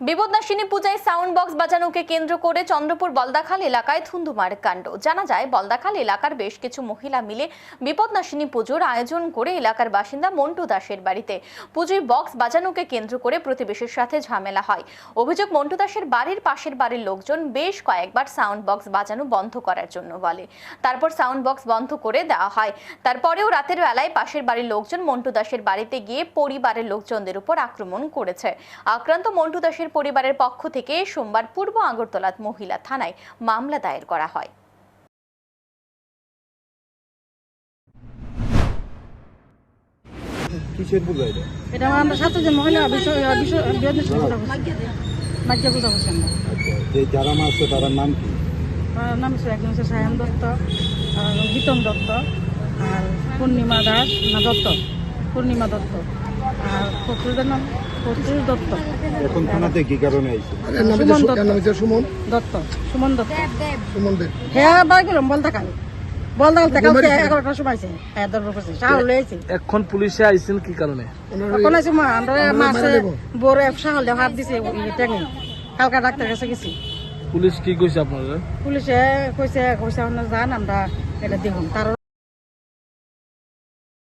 বিপদনাশিনী পূজায় sound box বাজানোকে কেন্দ্র করে চন্দ্রপুর বলদাখাল এলাকায় ধুন্ধুমার কাণ্ড। জানা যায়, বলদাখাল এলাকার বেশ কিছু মহিলা মিলে বিপদনাশিনী পুজোর আয়োজন করে এলাকার বাসিন্দা মন্টু দাসের বাড়িতে পুজোয় বক্স বাজানোকে কেন্দ্র করে প্রতিবেশীর সাথে ঝামেলা হয়। অভিযোগ, মন্টু দাসের বাড়ির পাশের বাড়ির লোকজন বেশ কয়েকবার সাউন্ড বক্স বাজানো বন্ধ করার জন্য বলে। তারপর সাউন্ড বক্স বন্ধ করে দেওয়া হয়। তারপরেও রাতের বেলায় পাশের বাড়ির লোকজন মন্টু দাসের বাড়িতে গিয়ে পরিবারের লোকজনদের উপর আক্রমণ করেছে। আক্রান্ত মন্টু দাসের পরিবারের পক্ষ থেকে সোমবার পূর্ব আগরতলা মহিলা থানায় মামলা দায়ের করা হয়। কিসের পূজা এটা? এটা আমরা সাতজন মহিলা বিষয় বিষয় পূজা করছি বাজ্য পূজা করছি আচ্ছা যে যারা মারছে তার নাম কি? তার নাম হচ্ছে একজন হচ্ছে সায়ন দত্ত গীতম দত্ত আর পূর্ণিমা দাস না দত্ত পূর্ণিমা দত্ত আর ফখরুদের নাম? দত্ত। এখন থানাতে কি কারণে আইছে? সুমন দত্ত সুমন? দত্ত। সুমন দত্ত। সুমন হ্যাঁ বাই গেলাম এগারোটার সময় হ্যাঁ দরবার করছে। হয়েছে এখন পুলিশে আইছেন কি কারণে? এখন আছে মা আমরা মাসে বড় এক শাহল হাত দিছে ট্যাঙে কালকা ডাক্তার কাছে গেছি। পুলিশ কি কইছে আপনারা পুলিশে কইছে কইছে আমরা যান আমরা এটা দেখুন। তার